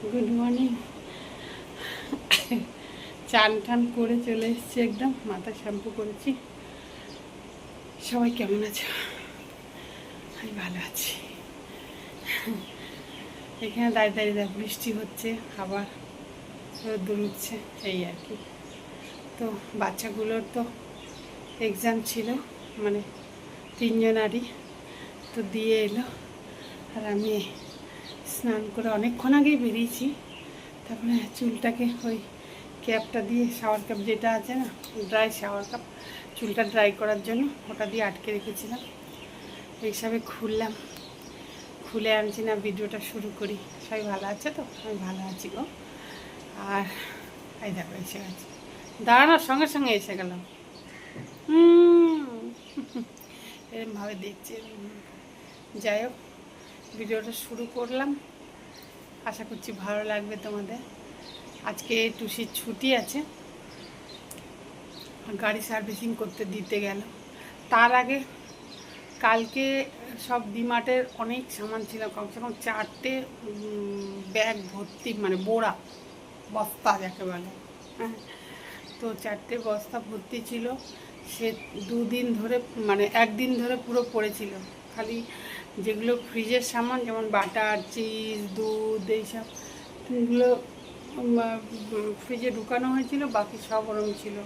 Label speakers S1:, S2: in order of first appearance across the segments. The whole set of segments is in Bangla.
S1: গুড মর্নিং চান টান করে চলে এসেছি একদম, মাথা শ্যাম্পু করেছি। সবাই কেমন আছে? আমি ভালো আছি। এখানে দাঁড়িয়ে দাঁড়িয়ে বৃষ্টি হচ্ছে, আবার রোদ্দুর উঠছে, এই আর কি। তো বাচ্চাগুলোর তো এক্সাম ছিল মানে তিনজনারই, তো দিয়ে এলো। আর আমি স্নান করে অনেকক্ষণ আগেই বেরিয়েছি। তারপরে চুলটাকে ওই ক্যাপটা দিয়ে শাওয়ার কাপ যেটা আছে না ড্রাই শাওয়ার কাপ চুলটা ড্রাই করার জন্য ওটা দিয়ে আটকে রেখেছিলাম। এই হিসাবে খুললাম। খুলে আনছি না, ভিডিওটা শুরু করি। সবাই ভালো আছে তো? আমি ভালো আছি গো। আর এই দেখো এসে গেছে দাঁড়ানোর সঙ্গে সঙ্গে এসে গেলাম এরমভাবে দেখছি। যাই হোক ভিডিওটা শুরু করলাম। আশা করছি ভালো লাগবে তোমাদের। আজকে টুসির ছুটি আছে। গাড়ি সার্ভিসিং করতে দিতে গেল। তার আগে কালকে সব ডিমার্টের অনেক সামান ছিল। কমসে কম চারটে ব্যাগ ভর্তি মানে বোড়া বস্তা যাকে বলে। হ্যাঁ। তো চারটে বস্তা ভর্তি ছিল। সে দুদিন ধরে মানে একদিন ধরে পুরো পড়েছিল। খালি যেগুলো ফ্রিজের সামান, যেমন বাটার, চিজ, দুধ, এইসব এগুলো ফ্রিজে ঢুকানো হয়েছিল, বাকি সব ওরম ছিল।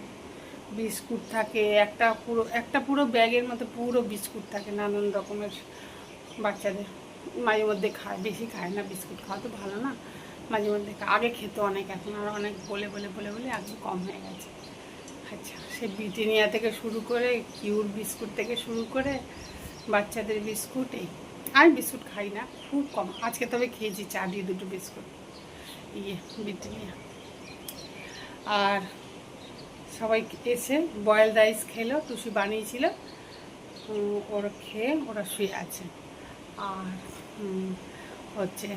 S1: বিস্কুট থাকে, একটা পুরো একটা পুরো ব্যাগের মতো পুরো বিস্কুট থাকে, নানান রকমের বাচ্চাদের। মাঝে মধ্যে খায়, বেশি খায় না বিস্কুট, খাওয়া তো ভালো না। মাঝে মধ্যে আগে খেতো অনেক, এখন আর অনেক বলে বলে বলে বলে এখন কম হয়ে গেছে। আচ্ছা সে ব্রিটানিয়া থেকে শুরু করে, কিউর বিস্কুট থেকে শুরু করে, বাচ্চাদের বিস্কুট, এই। আমি বিস্কুট খাই না, খুব কম। আজকে তবে খেয়েছি চা দিয়ে দুটো বিস্কুট। ইয়ে ব্রিটানিয়া আর সবাই এসে বয়েল রাইস খেলো, টুসি বানিয়েছিল। ওরা খেয়ে ওরা শুয়ে আছে। আর হচ্ছে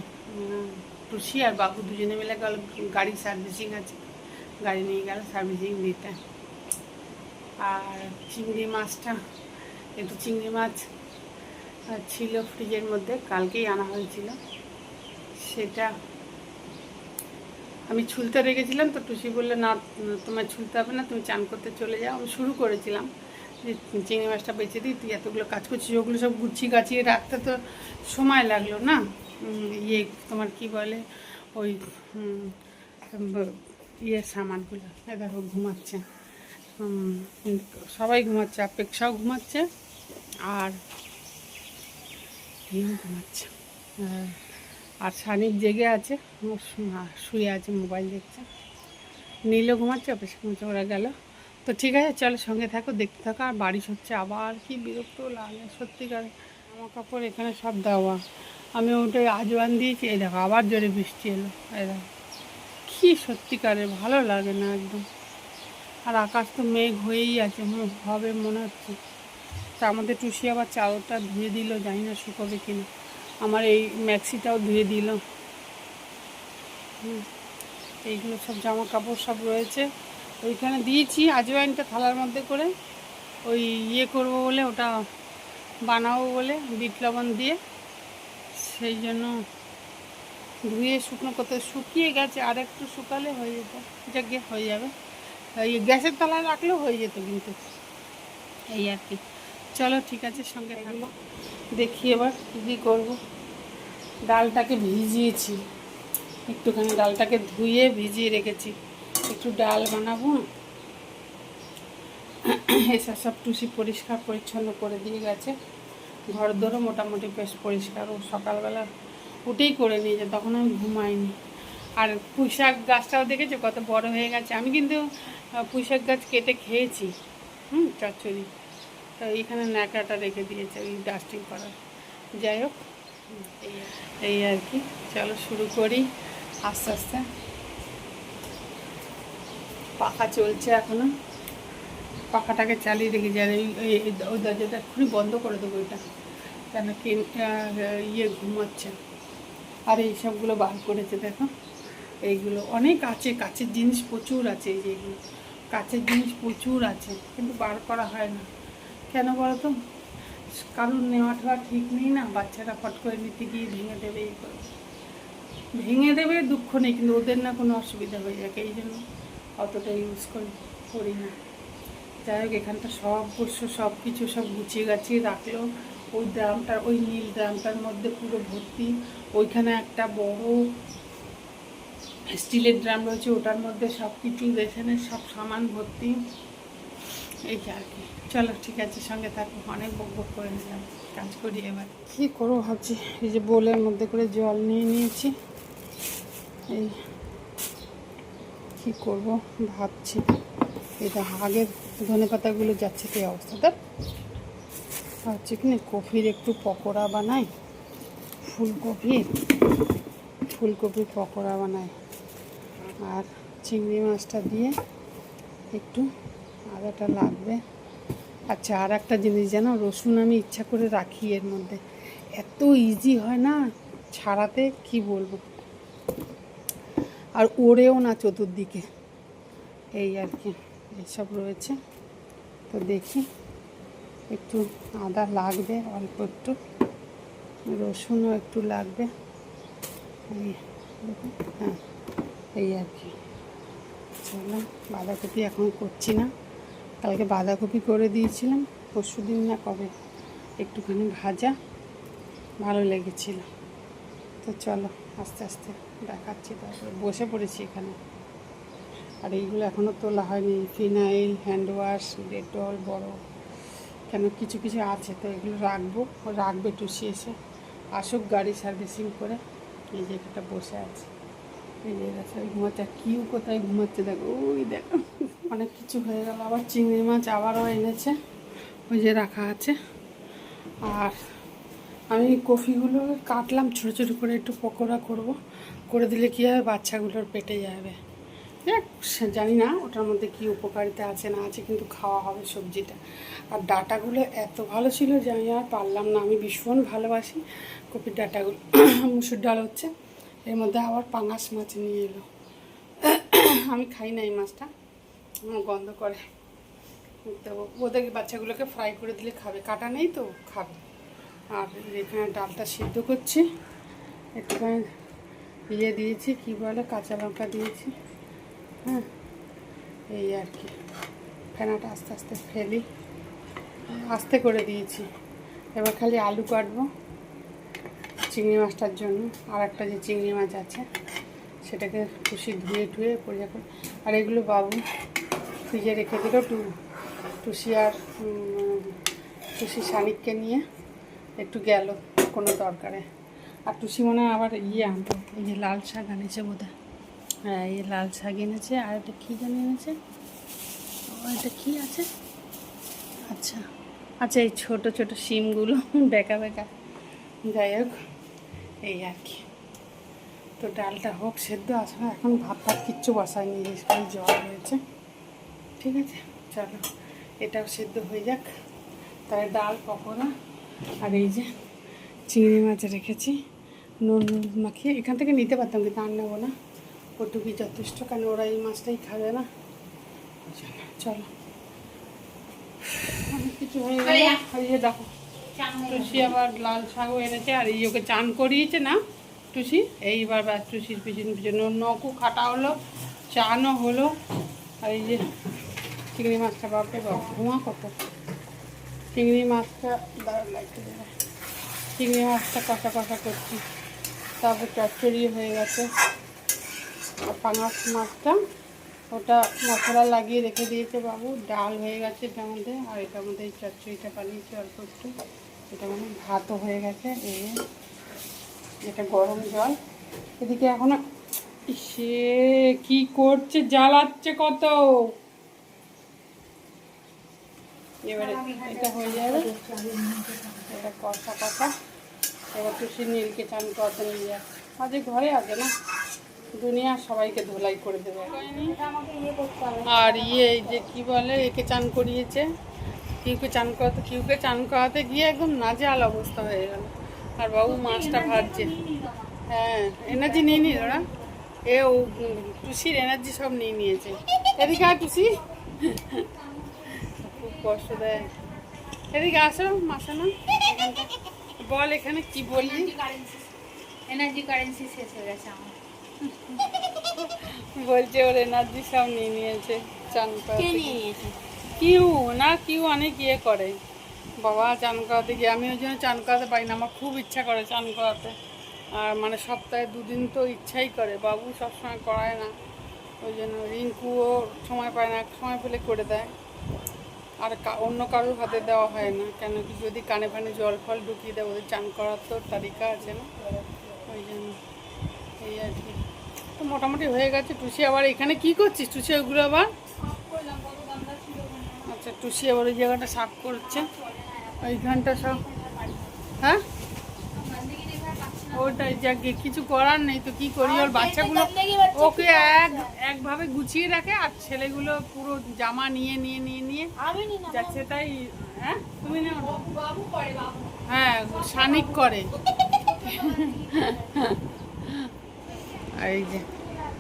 S1: টুসি আর বাবু দুজনে মিলে গেল, গাড়ি সার্ভিসিং আছে। গাড়ি নিয়ে গেল, সার্ভিসিং দিতে। আর চিংড়ি মাছটা, একটু চিংড়ি মাছ ছিল ফ্রিজের মধ্যে, কালকেই আনা হয়েছিল। সেটা আমি ছুলতে রেখেছিলাম তো টুসি বললে, না তোমার ছুলতে হবে না, তুমি চান করতে চলে যাও। আমি শুরু করেছিলাম যে চিংড়ি মাছটা বেঁচে দিই, তুই এতগুলো কাজ করছিস, ওগুলো সব গুছিয়ে গাছিয়ে রাখতে তো সময় লাগল না। ইয়ে তোমার কি বলে, ওই ইয়ের সামানগুলো দেখো ঘুমাচ্ছে। সবাই ঘুমাচ্ছে, অপেক্ষাও ঘুমাচ্ছে। আর আর সানিক জেগে আছে শুয়ে আছে মোবাইল দেখছে। নীলও ঘুমাচ্ছে, অফিসে ঘুমাচ্ছে, ওরা গেল। তো ঠিক আছে, চলো সঙ্গে থাকো, দেখতে থাকো। আর বারিশ হচ্ছে আবার কি বিরক্ত লাগে, সত্যিকার জামা কাপড় এখানে সব দেওয়া। আমি ওটা আজওয়ান দিয়েছি, এই দেখো, আবার জোরে বৃষ্টি এলো। এই দেখো, কী সত্যিকারের ভালো লাগে না একদম। আর আকাশ তো মেঘ হয়েই আছে হবে মনে হচ্ছে। তা আমাদের টুসি আবার চাদরটা ধুয়ে দিল, জানি না শুকোবে কিনা। আমার এই ম্যাক্সিটাও ধুয়ে দিল। এইগুলো সব জামা কাপড় সব রয়েছে। ওইখানে দিয়েছি আজওয়াইনটা থালার মধ্যে করে। ওই ইয়ে করব বলে, ওটা বানাবো বলে, বিট লবণ দিয়ে। সেই জন্য ধুয়ে শুকনো করতে শুকিয়ে গেছে, আর একটু শুকালে হয়ে যেত। যাকে হয়ে যাবে। গ্যাসের তলায় রাখলেও হয়ে যেত কিন্তু। এই আর কি। চলো ঠিক আছে, সঙ্গে থাকব দেখি এবার কী করব। ডালটাকে ভিজিয়েছি। একটুখানি ডালটাকে ধুয়ে ভিজিয়ে রেখেছি। একটু ডাল বানাবো। এসব সব টুসি পরিষ্কার পরিচ্ছন্ন করে দিয়ে গেছে। ঘর ধরো মোটামুটি বেশ পরিষ্কার। ও সকালবেলা উঠেই করে নিয়েছে, তখন আমি ঘুমাইনি। আর পুঁইশাক গাছটাও দেখেছ কত বড় হয়ে গেছে? আমি কিন্তু পুঁইশাক গাছ কেটে খেয়েছি। হুম, চচ্চড়ি। তো এইখানে ন্যাকড়াটা রেখে দিয়েছে ওই ডাস্টিং করার। যাই হোক, এই আর- কি। চলো শুরু করি আস্তে আস্তে। পাখা চলছে এখনও। পাখাটাকে চালিয়ে রেখেছি আর এই ওই দরজাটা এক্ষুনি বন্ধ করে দেবো এটা, কেন কি ইয়ে ঘুমাচ্ছে। আর এই সবগুলো বার করেছে, দেখো। এইগুলো অনেক আছে কাছের জিনিস প্রচুর আছে এই যেগুলো কাছের জিনিস প্রচুর আছে, কিন্তু বার করা হয় না। কেন বলো তো? কারুর নেওয়া ঠেওয়া ঠিক নেই না। বাচ্চারা ফট করে নিতে গিয়ে ভেঙে দেবে, এই করে। ভেঙে দেবে, দুঃখ নেই, কিন্তু ওদের না কোনো অসুবিধা হয়ে যাক, এই জন্য অতটা ইউজ করি করি না। যাই হোক, এখানটা সব বস্য সব কিছু সব গুছিয়ে গাছিয়ে রাখল। ওই ড্রামটার ওই নীল ড্রামটার মধ্যে পুরো ভর্তি। ওইখানে একটা বড় স্টিলের ড্রাম রয়েছে, ওটার মধ্যে সব কিছু এখানে সব সামান ভর্তি। এই আর কি। চলো, ঠিক আছে, সঙ্গে থাকো। অনেক বক বক করে নিলাম। কাজ করি এবার। কী করব ভাবছি? এই যে বোলের মধ্যে করে জল নিয়ে নিয়েছি। এই কী করব ভাবছি? এটা আগের ধনে পাতাগুলো যাচ্ছে কি অবস্থাটা ভাবছি কি না, কফির একটু পকোড়া বানাই। ফুলকপির ফুলকপির পকোড়া বানাই। আর চিংড়ি মাছটা দিয়ে একটু আদাটা লাগবে। আচ্ছা আর একটা জিনিস জানো? রসুন আমি ইচ্ছা করে রাখি এর মধ্যে। এত ইজি হয় না? ছাড়াতে কি বলব? আর ওড়েও না চতুর্দিকে। এই আর কি, এসব রয়েছে। তো দেখি, একটু আদা লাগবে, অল্প একটু। রসুনও একটু লাগবে। হ্যাঁ এই আর কি। চলো, বাঁধাকপি এখন করছি না। কালকে বাঁধাকপি করে দিয়েছিলাম। পরশু দিন না কবে? একটুখানি ভাজা। ভালো লেগেছিল। তো চলো, আস্তে আস্তে দেখাচ্ছি তারপরে। বসে পড়েছি এখানে। আর এইগুলো এখনও তোলা হয়নি। ফিনাইল হ্যান্ড ওয়াশ ডেটল, বড়। কেন? কিছু কিছু আছে, তো এগুলো রাখব। রাখবে টুসি এসে আসুক গাড়ি সার্ভিসিং করে। এই যে এটা বসে আছে। এই আছে ঘুমাচ্ছে। আর কিউ কোথায় ঘুমাচ্ছে দেখো? ওই দেখো। অনেক কিছু হয়ে গেল। আবার চিংড়ি মাছ আবারও এনেছে। ওই যে রাখা আছে। আর আমি কফিগুলো কাটলাম, ছোটো ছোটো করে একটু পকোড়া করব। করে দিলে কী হবে? বাচ্চাগুলোর পেটে যাবে। জানি না ওটার মধ্যে কী উপকারিতা আছে, না আছে, কিন্তু খাওয়া হবে সবজিটা। আর ডাটাগুলো এত ভালো ছিল যে আমি আর পারলাম না। আমি ভীষণ ভালোবাসি কপির ডাটাগুলো। মুসুর ডাল হচ্ছে। এর মধ্যে আবার পাঙাশ মাছ নিয়ে এলো। আমি খাই না এই মাছটা। গন্ধ করে। তো ওদের বাচ্চাগুলোকে ফ্রাই করে দিলে খাবে। কাটা নেই তো, খাবে। আর এখানে ডালটা সিদ্ধ করছি। একটুখানি ইয়ে দিয়েছি, কী বলে, কাঁচা লঙ্কা দিয়েছি। হ্যাঁ এই আর কি। ফেনাটা আস্তে আস্তে ফেলি। আস্তে করে দিয়েছি। এবার খালি আলু কাটবো চিংড়ি মাছটার জন্য। আর একটা যে চিংড়ি মাছ আছে, সেটাকে খুশি ধুয়ে টুয়ে পরিষ্কার করে আর এগুলো বাবু ফ্রিজে রেখে দিল টু টুসি আর টুসি শালিককে নিয়ে। একটু গেল, কোনো দরকারে। আর টুসি মনে হয় আবার ইয়ে আনব এই যে লাল শাক আনেছে বোধহয়। হ্যাঁ এই লাল শাক এনেছে, আর এটা কী জানি এনেছে? এটা কী আছে? আচ্ছা আচ্ছা এই ছোট ছোট শিমগুলো, বেকা বেকা। যাই হোক, এই আর কি। তো ডালটা হোক, সেদ্ধ আসলে এখন ভাত ভাত কিচ্ছু বসায়নি এই জল হয়েছে। ঠিক আছে? চলো এটাও সেদ্ধ হয়ে যাক। তাহলে ডাল পকোড়া আর এই যে চিংড়ি মাছ রেখেছি। নুন মাখিয়ে এখান থেকে নিতে পারতাম কিন্তু আর নেব না। ওটুকুই যথেষ্ট কারণ ওরা এই মাছটাই খাবে না। চলো অনেক কিছু হয়ে গেল। আর এই যে দেখো টুসি আবার লাল শাকও এনেছে আর এই ওকে চান করিয়েছে না টুসি। এইবার ব্যাস টুসির পিছন পিছনে। নখও কাটা হলো চানও হলো। আর এই যে চিংড়ি মাছটা বাপরে বাপ, ধোঁয়া কত। চিংড়ি মাছটা, দারুণ লাগছে। চিংড়ি মাছটা কষা কষা করছি, তারপর চচ্চড়ি হয়ে গেছে। আর পাঙাশ মাছটা, ওটা মশলা লাগিয়ে রেখে দিয়েছে বাবু, ডাল হয়ে গেছে এটার মধ্যে, আর এটার মধ্যে এই চচ্চড়িটা বানিয়েছে অল্প একটু। এটা মানে ভাতও হয়ে গেছে এই এটা গরম জল। এদিকে এখনও সে কি করছে, জ্বালাচ্ছে কত। এবারে এটা হয়ে যাবে। এটা কষা কষা। এবার টুসি নীলকে চান করতে নিয়ে যাক আজকে ঘরে আছে না? দুনিয়া সবাইকে ধোলাই করে দেবে। আর ইয়ে যে কি বলে, একে চান করিয়েছে। কিউকে চান করাতে, কিউকে চান করাতে গিয়ে একদম নাজেহাল অবস্থা হয়ে গেল। আর বাবু মাছটা ভাজছে। হ্যাঁ এনার্জি নিয়ে নিল ওরা। এ ও টুসির এনার্জি সব নিয়ে নিয়েছে। এদিকে আর টুসি। কষ্ট দেয়। এদিকে আসো মাসা না? বল এখানে কি বললি?
S2: এনার্জি কারেন্সি শেষ হয়ে গেছে আমার।
S1: বলছে ওর এনার্জি সব নিয়ে নিয়েছে চান কিউ না কিউ অনেক ইয়ে করে। বাবা চান করাতে গিয়ে আমি ওই জন্য চান করাতে পারি না আমার খুব ইচ্ছা করে চান করাতে আর মানে সপ্তাহে দুদিন তো ইচ্ছাই করে বাবু সবসময় করায় না। ওই জন্য রিঙ্কুও সময় পায় না সময় পেলে করে দেয়। আর অন্য কারোর হাতে দেওয়া হয় না। কেন কি যদি কানে ফানে জল ফল ঢুকিয়ে দেয়, ওদের চান করার তো তালিকা আছে না? ওই জন্য এই আর কি। তো মোটামুটি হয়ে গেছে। টুসি আবার এখানে কি করছিস? টুসি ওইগুলো আবার? আচ্ছা টুসি আবার ওই জায়গাটা সাফ করছে। ওইখানটা সব হ্যাঁ? ওটাই যাকে কিছু করার নেই তো কি করি? ওর বাচ্চাগুলো ওকে এক একভাবে গুছিয়ে রাখে আর ছেলেগুলো পুরো জামা নিয়ে নিয়ে নিয়ে নিয়ে যাচ্ছে তাই হ্যাঁ? তুমি না হ্যাঁ শানিক করে। এই যে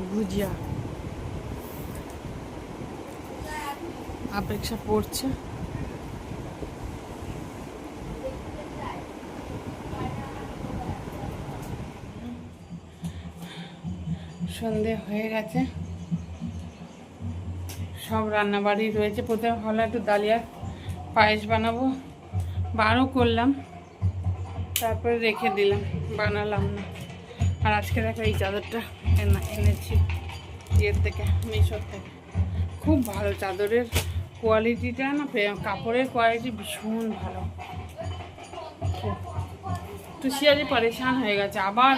S1: ভুজিয়া অপেক্ষা পড়ছে সন্ধে হয়ে গেছে। সব রান্নাবাড়ি রয়েছে। প্রথমে ভালো একটু ডালিয়ার পায়েস বানাবো। বারও করলাম। তারপরে রেখে দিলাম। বানালাম না। আর আজকে দেখো এই চাদরটা এনে- এনেছি ইয়ের থেকে, মিশোর থেকে। খুব ভালো চাদরের কোয়ালিটিটা না কাপড়ের কোয়ালিটি ভীষণ ভালো। খুব তুষিয়ারি পরেশান হয়ে গেছে। আবার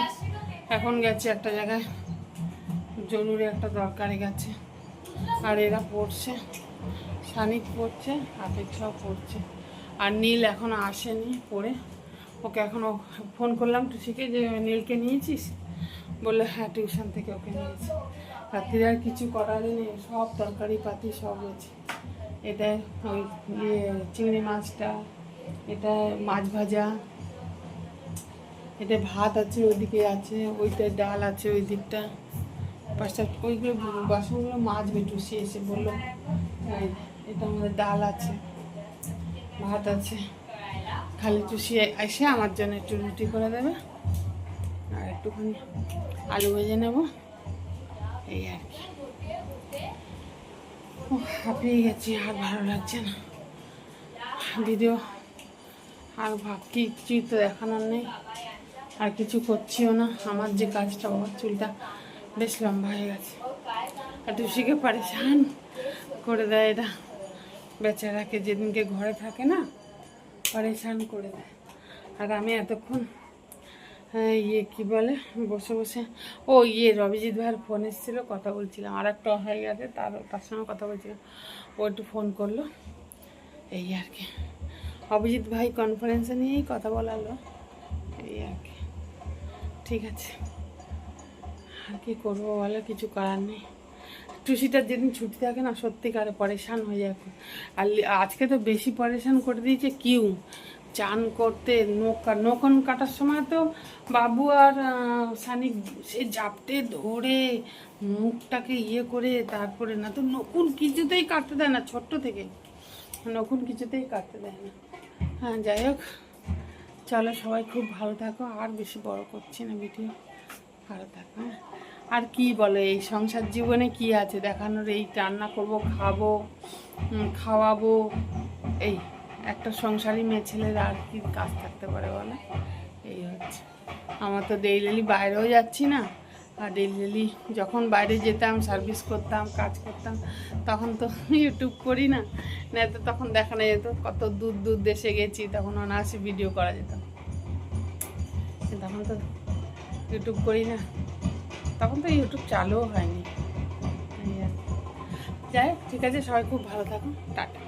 S1: এখন গেছে একটা জায়গায়। জরুরি একটা দরকারে গেছে। আর এরা পড়ছে শানিক পড়ছে আপেক্ষাও পড়ছে। আর নীল এখনও আসেনি পড়ে। ওকে এখনও ফোন করলাম টুসিকে যে নীলকে নিয়েছিস? বলল হ্যাঁ টিউশন থেকে ওকে নিয়েছি। রাত্রিরে আর কিছু করার নেই, সব তরকারি পাতি সব রয়েছে এটা ওই ইয়ে চিংড়ি মাছটা, এটা মাছ ভাজা, এটা ভাত আছে ওইদিকে আছে, ওইটা ডাল আছে ওই দিকটা পাঁচটা ওইগুলো বাসনগুলো মাছ বেটুসি এসে বলল "এই, এটা আমাদের ডাল আছে ভাত আছে। খালি টুসি এসে আমার জন্য একটু রুটি করে দেবে আর একটুখানি আলু ভেজে নেব। এই আর কি। হাঁপিয়ে গেছি আর ভালো লাগছে না। ভিডিও আর ভাব কি কিছুই তো দেখানোর নেই আর কিছু করছিও না। আমার যে কাজটা আমার চুলটা বেশ লম্বা হয়ে গেছে। আর টুসিকে পারেশান করে দেয় এটা বেচারাকে যেদিনকে ঘরে থাকে না, পারেশান করে দেয়। আর আমি এতক্ষণ ইয়ে কি বলে, বসে বসে, ও ইয়ে রবিজিৎ ভাইয়ের ফোন এসেছিল, কথা বলছিলাম। আর একটা হয়ে গেছে, তার তার সঙ্গে কথা বলছিলাম। ও একটু ফোন করল। এই আর কি। অভিজিৎ ভাই কনফারেন্সে নিয়েই কথা বলালো। এই আর কি। ঠিক আছে। কি করব বলো? কিছু করার নেই। টুসিটার যেদিন ছুটি থাকে না, সত্যিকারে পরেশান হয়ে যায় খুব। আর আজকে তো বেশি পরেশান করে দিয়েছে কিউ। চান করতে নখ কা- নখন কাটার সময় তো বাবু আর সানি সে জাপটে ধরে মুখটাকে ইয়ে করে তারপরে না তো নকুন কিছুতেই কাটতে দেয় না, ছোট্ট থেকে। নকুন কিছুতেই কাটতে দেয় না। হ্যাঁ যাই হোক। চলো সবাই খুব ভালো থাকো। আর বেশি বড় করছি না ভিডিও ভালো থাকো হ্যাঁ? আর কি বলে, এই সংসার জীবনে কি আছে? দেখানোর এই রান্না করব, খাব খাওয়াবো, এই একটা সংসারী মেয়ে ছেলের আর কি কাজ থাকতে পারে বলে? এই হচ্ছে। আমার তো ডেইলি বাইরেও যাচ্ছি না। আর ডেইলি যখন বাইরে যেতাম সার্ভিস করতাম, কাজ করতাম, তখন তো ইউটিউব করি না। না তো তখন দেখানো যেত কত দূর দূর দেশে গেছি, তখন অনায়াসে ভিডিও করা যেত। তখন তো ইউটিউব করি না। তখন তো ইউটিউব চালুও হয়নি। যাই ঠিক আছে, সবাই খুব ভালো থাকুন টাটা।